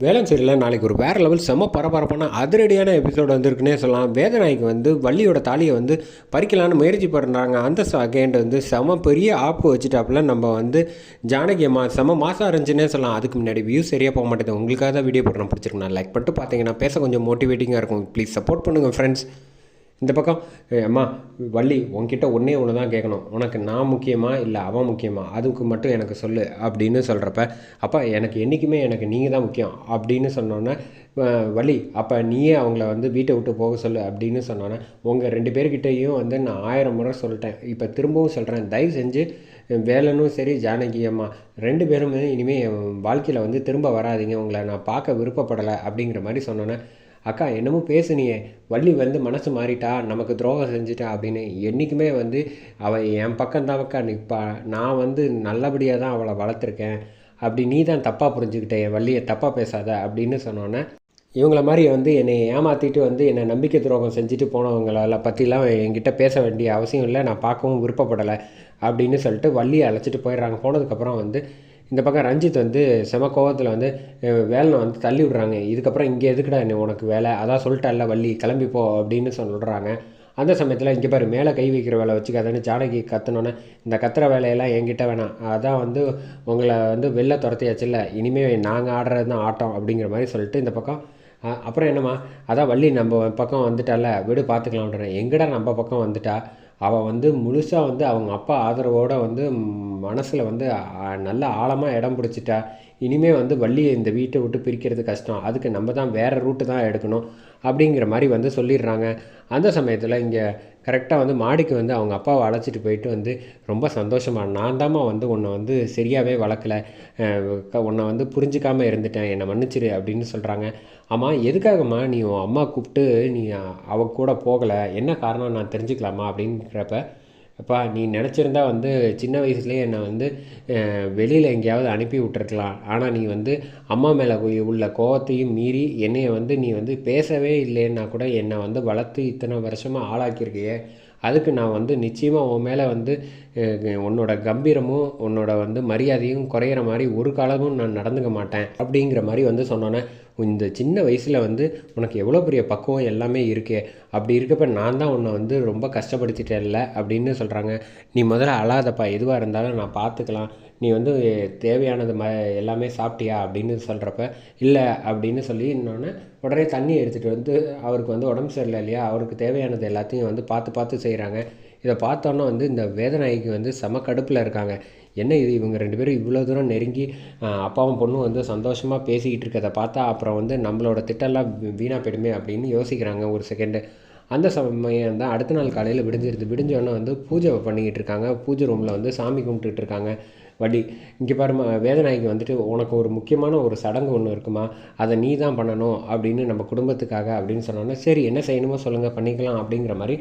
வேலன் சீரியலில் நாளைக்கு ஒரு வேறு லெவல் செம பரபரப்பான அதிரடியான எபிசோடு வந்திருக்குன்னே சொல்லலாம். வேதநாய்க்கு வந்து வள்ளியோட தாலியை வந்து பறிக்கலான்னு முயற்சி பண்ணுறாங்க அந்த அகேண்ட் வந்து செம பெரிய ஆப்பு வச்சுட்டாப்புல நம்ம வந்து ஜானகி அம்மா செம மாதம் இருந்துச்சுன்னே சொல்லலாம். அதுக்கு முன்னாடி வியூஸ் சரியாக போக மாட்டேது உங்களுக்காக தான் வீடியோ போடுறேன். பிடிச்சிருக்கு நான் லைக் பண்ணிட்டு பார்த்தீங்கன்னா பேச கொஞ்சம் மோட்டிவேட்டிங்காக இருக்கும். ப்ளீஸ் சப்போர்ட் பண்ணுங்கள் ஃப்ரெண்ட்ஸ் இந்த பக்கம் அம்மா வள்ளி உன்கிட்ட ஒன்றே ஒன்று தான் கேட்கணும் உனக்கு நான் முக்கியமா இல்லை அவன் முக்கியமா? அதுக்கு மட்டும் எனக்கு சொல்லு அப்படின்னு சொல்கிறப்ப அப்போ எனக்கு என்றைக்குமே எனக்கு நீங்கள் தான் முக்கியம் அப்படின்னு சொன்னோன்னே வள்ளி அப்போ நீயே அவங்கள வந்து வீட்டை விட்டு போக சொல்லு அப்படின்னு சொன்னோன்னே உங்கள் ரெண்டு பேர்கிட்டையும் வந்து நான் ஆயிரம் முறை சொல்லிட்டேன். இப்போ திரும்பவும் சொல்கிறேன் தயவு செஞ்சு வேலனும் சரி ஜானகி அம்மா ரெண்டு பேருமே இனிமேல் என் வாழ்க்கையில் வந்து திரும்ப வராதீங்க. உங்களை நான் பார்க்க விருப்பப்படலை அப்படிங்கிற மாதிரி சொன்னோன்னே அக்கா என்னமோ பேசுனியே. வள்ளி வந்து மனசு மாறிட்டா நமக்கு துரோகம் செஞ்சுட்டா அப்படின்னு என்றைக்குமே வந்து அவள் என் பக்கம்தான் அக்கா நிற்பா நான் வந்து நல்லபடியாக தான் அவளை வளர்த்துருக்கேன். அப்படி நீ தான் தப்பாக புரிஞ்சுக்கிட்டே என் வள்ளியை தப்பாக பேசாத அப்படின்னு சொன்னோன்னே இவங்கள மாதிரி வந்து என்னை ஏமாற்றிட்டு வந்து என்னை நம்பிக்கை துரோகம் செஞ்சுட்டு போனவங்கள பற்றிலாம் என்கிட்ட பேச வேண்டிய அவசியம் இல்லை. நான் பார்க்கவும் விருப்பப்படலை அப்படின்னு சொல்லிட்டு வள்ளியை அழைச்சிட்டு போயிடுறாங்க. போனதுக்கப்புறம் வந்து இந்த பக்கம் ரஞ்சித் வந்து செம கோவத்தில் வந்து அஹ், வேலனை வந்து தள்ளி விடுறாங்க. இதுக்கப்புறம் இங்கே எதுக்குடா என்ன உனக்கு வேலை? அதான் சொல்லிட்டல்ல வள்ளி. கிளம்பி போ அப்படின்னு சொல்கிறாங்க அந்த சமயத்தில் இங்கே பாரு மேலே கை வைக்கிற வேலை வச்சுக்காதன்னு ஜானகி கத்துனோன்னே இந்த கத்துற வேலையெல்லாம் என்கிட்ட வேணாம். அதான் வந்து உங்களை வந்து வெளில துரத்தியாச்சுல்ல. இனிமேல் நாங்கள் ஆடுறது தான் ஆட்டம் அப்படிங்கிற மாதிரி சொல்லிட்டு இந்த பக்கம் அப்புறம் என்னம்மா? அதான் வள்ளி நம்ம பக்கம் வந்துட்டால விடு பார்த்துக்கலாம்ன்றேன் எங்கடா நம்ம பக்கம் வந்துட்டா? அவள் வந்து முழுசாக வந்து அவங்க அப்பா ஆதரவோடு வந்து மனசில் வந்து நல்ல ஆழமாக இடம் பிடிச்சிட்டா. இனிமே வந்து வள்ளியை இந்த வீட்டை விட்டு பிரிக்கிறது கஷ்டம். அதுக்கு நம்ம தான் வேறு ரூட்டு தான் எடுக்கணும் அப்படிங்கிற மாதிரி வந்து சொல்லிடுறாங்க. அந்த சமயத்தில் இங்கே கரெக்டாக வந்து மாடிக்கு வந்து அவங்க அப்பாவை அழைச்சிட்டு போயிட்டு வந்து ரொம்ப சந்தோஷமாக நான் தாம்மா வந்து உன்னை வந்து சரியாகவே வளர்க்கல. உன்னை வந்து புரிஞ்சிக்காமல் இருந்துட்டேன். என்னை மன்னிச்சிரு அப்படின்னு சொல்கிறாங்க ஆமாம் எதுக்காகம்மா நீ உன் அம்மா கூப்பிட்டு நீ அவ கூட போகலை? என்ன காரணம்? நான் தெரிஞ்சுக்கலாமா? அப்படிங்கிறப்ப அப்பா நீ நினச்சிருந்தா வந்து சின்ன வயசுலேயே என்னை வந்து வெளியில் எங்கேயாவது அனுப்பி விட்டுருக்கலாம். ஆனால் நீ வந்து அம்மா மேலே உள்ள கோவத்தையும் மீறி என்னையை வந்து நீ வந்து பேசவே இல்லைன்னா கூட என்னை வந்து வளர்த்து இத்தனை வருஷமாக ஆளாக்கியிருக்கியே. அதுக்கு நான் வந்து நிச்சயமாக உன் மேலே வந்து உன்னோட கம்பீரமும் உன்னோட வந்து மரியாதையும் குறையிற மாதிரி ஒரு காலமும் நான் நடந்துக்க மாட்டேன் அப்படிங்கிற மாதிரி வந்து சொன்னோன்னே இந்த சின்ன வயசில் வந்து உனக்கு எவ்வளோ பெரிய பக்குவம் எல்லாமே இருக்கே. அப்படி இருக்கப்ப நான் தான் உன்னை வந்து ரொம்ப கஷ்டப்படுத்திட்டேன்ல அப்படின்னு சொல்கிறாங்க நீ முதல்ல அழாதப்பா எதுவாக இருந்தாலும் நான் பார்த்துக்கலாம் நீ வந்து தேவையானது ம எல்லாமே சாப்பிட்டியா அப்படின்னு சொல்கிறப்ப இல்லை அப்படின்னு சொல்லி இன்னொன்று உடனே தண்ணி எடுத்துகிட்டு வந்து அவருக்கு வந்து உடம்பு சரியில்லை இல்லையா? அவருக்கு தேவையானது எல்லாத்தையும் வந்து பார்த்து பார்த்து செய்கிறாங்க இதை பார்த்தோன்னே வந்து இந்த வேதநாயகி வந்து செம கடுப்பில் இருக்காங்க. என்ன இது இவங்க ரெண்டு பேரும் இவ்வளோ தூரம் நெருங்கி அப்பாவும் பொண்ணும் வந்து சந்தோஷமாக பேசிக்கிட்டு இருக்கதை பார்த்தா அப்புறம் வந்து நம்மளோட திட்டம்லாம் வீணாக போயிடுமே அப்படின்னு யோசிக்கிறாங்க ஒரு செகண்டு அந்த சமயம் தான் அடுத்த நாள் காலையில் விடிஞ்சிருது. விடிஞ்சோடனே வந்து பூஜை பண்ணிக்கிட்டு இருக்காங்க. பூஜை ரூமில் வந்து சாமி கும்பிட்டுட்டு இருக்காங்க. வடி இங்கே பாருமா வேதநாயகி வந்துட்டு உனக்கு ஒரு முக்கியமான ஒரு சடங்கு ஒன்று இருக்குமா? அதை நீ தான் பண்ணணும் அப்படின்னு நம்ம குடும்பத்துக்காக அப்படின்னு சொன்னோன்னே சரி என்ன செய்யணுமோ சொல்லுங்கள் பண்ணிக்கலாம் அப்படிங்கிற மாதிரி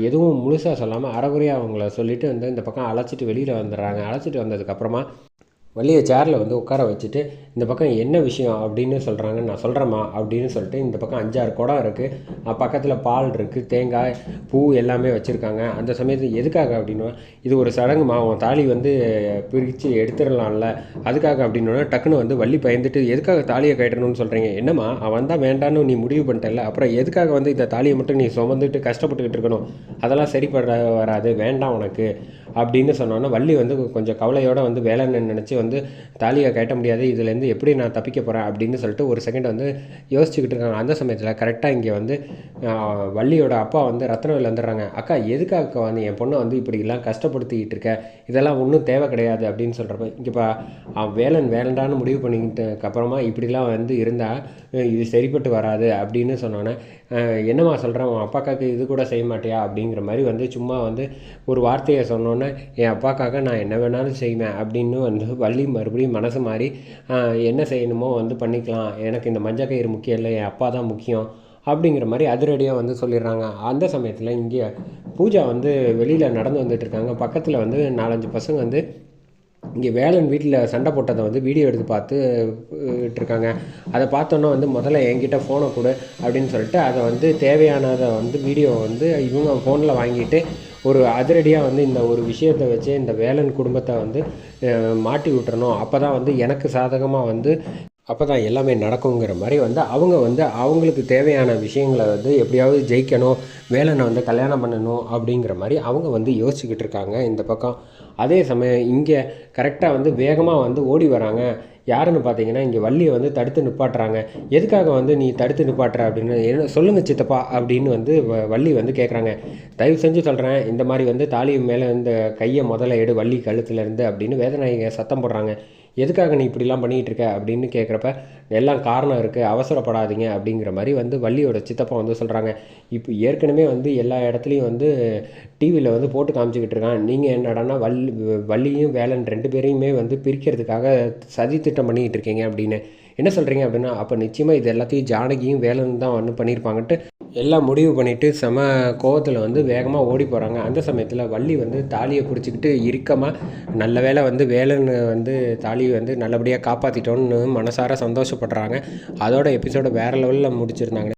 எதுவும் முழுசாக சொல்லாமல் அறகுறையாக அவங்கள சொல்லிவிட்டு வந்து இந்த பக்கம் அழைச்சிட்டு வெளியில் வந்துடுறாங்க. அழைச்சிட்டு வந்ததுக்கப்புறமா வள்ளியை சேரில் வந்து உட்கார வச்சுட்டு இந்த பக்கம் என்ன விஷயம் அப்படின்னு சொல்கிறாங்க நான் சொல்கிறேம்மா அப்படின்னு சொல்லிட்டு இந்த பக்கம் அஞ்சாறு குடம் இருக்குது பக்கத்தில் பால் இருக்குது தேங்காய் பூ எல்லாமே வச்சுருக்காங்க. அந்த சமயத்தில் எதுக்காக அப்படின்னா இது ஒரு சடங்குமா? உன் தாலி வந்து பிரித்து எடுத்துடலாம்ல. அதுக்காக அப்படின்னா டக்குன்னு வந்து வள்ளி பயந்துட்டு எதுக்காக தாலியை கட்டணும்னு சொல்கிறீங்க என்னம்மா அவன் தான் வேண்டான்னு நீ முடிவு பண்ணிட்டல அப்புறம் எதுக்காக வந்து இந்த தாலியை மட்டும் நீ சுமந்துட்டு கஷ்டப்பட்டுக்கிட்டு இருக்கணும்? அதெல்லாம் சரிப்பட வராது. வேண்டாம் உனக்கு. அப்படின்னு சொன்னோன்னே வள்ளி வந்து கொஞ்சம் கவலையோடு வந்து வேலைன்னு நினச்சி வந்து தாலியை கட்ட முடியாது இதுலேருந்து எப்படி நான் தப்பிக்க போகிறேன் அப்படின்னு சொல்லிட்டு ஒரு செகண்ட் வந்து யோசிச்சுக்கிட்டு இருக்காங்க. அந்த சமயத்தில் கரெக்டாக இங்கே வந்து வள்ளியோட அப்பா வந்து ரத்னவேல் வந்துடுறாங்க. அக்கா எதுக்காக வந்து என் பொண்ணை வந்து இப்படிலாம் கஷ்டப்படுத்திக்கிட்டு இருக்க? இதெல்லாம் ஒன்றும் தேவை கிடையாது அப்படின்னு சொல்கிறப்ப இங்கேப்பா வேலன் வேலண்டான்னு முடிவு பண்ணிக்கிட்டதுக்கப்புறமா இப்படிலாம் வந்து இருந்தால் இது சரிப்பட்டு வராது அப்படின்னு சொன்னோன்னே என்னம்மா சொல்கிறேன் உன் அப்பாக்காக்கு இது கூட செய்ய மாட்டியா அப்படிங்கிற மாதிரி வந்து சும்மா வந்து ஒரு வார்த்தையை சொன்னோன்னே என் அப்பாக்காக நான் என்ன வேணாலும் செய்வேன் அப்படின்னு வந்து வள்ளி மறுபடியும் மனசு மாறி என்ன செய்யணுமோ வந்து பண்ணிக்கலாம். எனக்கு இந்த மஞ்சள் கயிறு முக்கியம் இல்லை என் அப்பா தான் முக்கியம் அப்படிங்கிற மாதிரி அதிரடியாக வந்து சொல்லிடுறாங்க. அந்த சமயத்தில் இங்கே பூஜா வந்து வெளியில் நடந்து வந்துட்டுருக்காங்க பக்கத்தில் வந்து நாலஞ்சு பசங்க வந்து இங்கே வேலன் வீட்டில் சண்டை போட்டதை வந்து வீடியோ எடுத்து பார்த்து இருக்காங்க அதை பார்த்தோன்னே வந்து முதல்ல என்கிட்ட ஃபோனை கொடு அப்படின்னு சொல்லிட்டு அதை வந்து தேவையானதை வந்து வீடியோ வந்து இவங்க ஃபோனில் வாங்கிட்டு ஒரு அதிரடியாக வந்து இந்த ஒரு விஷயத்தை வச்சு இந்த வேலன் குடும்பத்தை வந்து மாட்டி விட்டுறணும். அப்போ தான் வந்து எனக்கு சாதகமாக வந்து அப்போ தான் எல்லாமே நடக்குங்கிற மாதிரி வந்து அவங்க வந்து அவங்களுக்கு தேவையான விஷயங்களை வந்து எப்படியாவது ஜெயிக்கணும் வேலனை வந்து கல்யாணம் பண்ணணும் அப்படிங்கிற மாதிரி அவங்க வந்து யோசிச்சுக்கிட்டு இருக்காங்க இந்த பக்கம். அதே சமயம் இங்கே கரெக்டாக வந்து வேகமாக வந்து ஓடி வராங்க. யாருன்னு பார்த்தீங்கன்னா இங்கே வள்ளியை வந்து தடுத்து நிப்பாட்டுறாங்க. எதுக்காக வந்து நீ தடுத்து நிப்பாட்டுற அப்படின்னு என்ன சொல்லுங்கள் சித்தப்பா அப்படின்னு வந்து வ- வள்ளி வந்து கேட்குறாங்க தயவு செஞ்சு சொல்கிறேன் இந்த மாதிரி வந்து தாலி மேலே இந்த கையை முதல்ல எடு வள்ளி கழுத்துலேருந்து அப்படின்னு வேதநாயக சத்தம் போடுறாங்க. எதுக்காக நீ இப்படிலாம் பண்ணிகிட்டு இருக்க அப்படின்னு கேட்குறப்ப எல்லாம் காரணம் இருக்குது அவசரப்படாதீங்க அப்படிங்கிற மாதிரி வந்து வள்ளியோட சித்தப்பா வந்து சொல்கிறாங்க இப்போ ஏற்கனவே வந்து எல்லா இடத்துலையும் வந்து டிவியில் வந்து போட்டு காமிச்சிக்கிட்டு இருக்கான் நீங்கள் என்னடான்னா வள்ளி வள்ளியும் வேலன் ரெண்டு பேரையுமே வந்து பிரிக்கிறதுக்காக சதி திட்டம் பண்ணிக்கிட்டு இருக்கீங்க அப்படின்னு. என்ன சொல்கிறீங்க அப்படின்னா அப்போ நிச்சயமாக இது எல்லாத்தையும் ஜானகியும் வேலன் தான் வந்து பண்ணியிருப்பாங்கன்ட்டு எல்லாம் முடிவு பண்ணிவிட்டு செம கோவத்தில் வந்து வேகமாக ஓடி போகிறாங்க அந்த சமயத்தில் வள்ளி வந்து தாலியை பிடிச்சிக்கிட்டு இறுக்கமாக நல்ல வேளை வந்து வேலைன்னு வந்து தாலியை வந்து நல்லபடியாக காப்பாற்றிட்டோன்னு மனசார சந்தோஷப்படுறாங்க. அதோட எபிசோட வேறு லெவலில் முடிச்சிருந்தாங்க.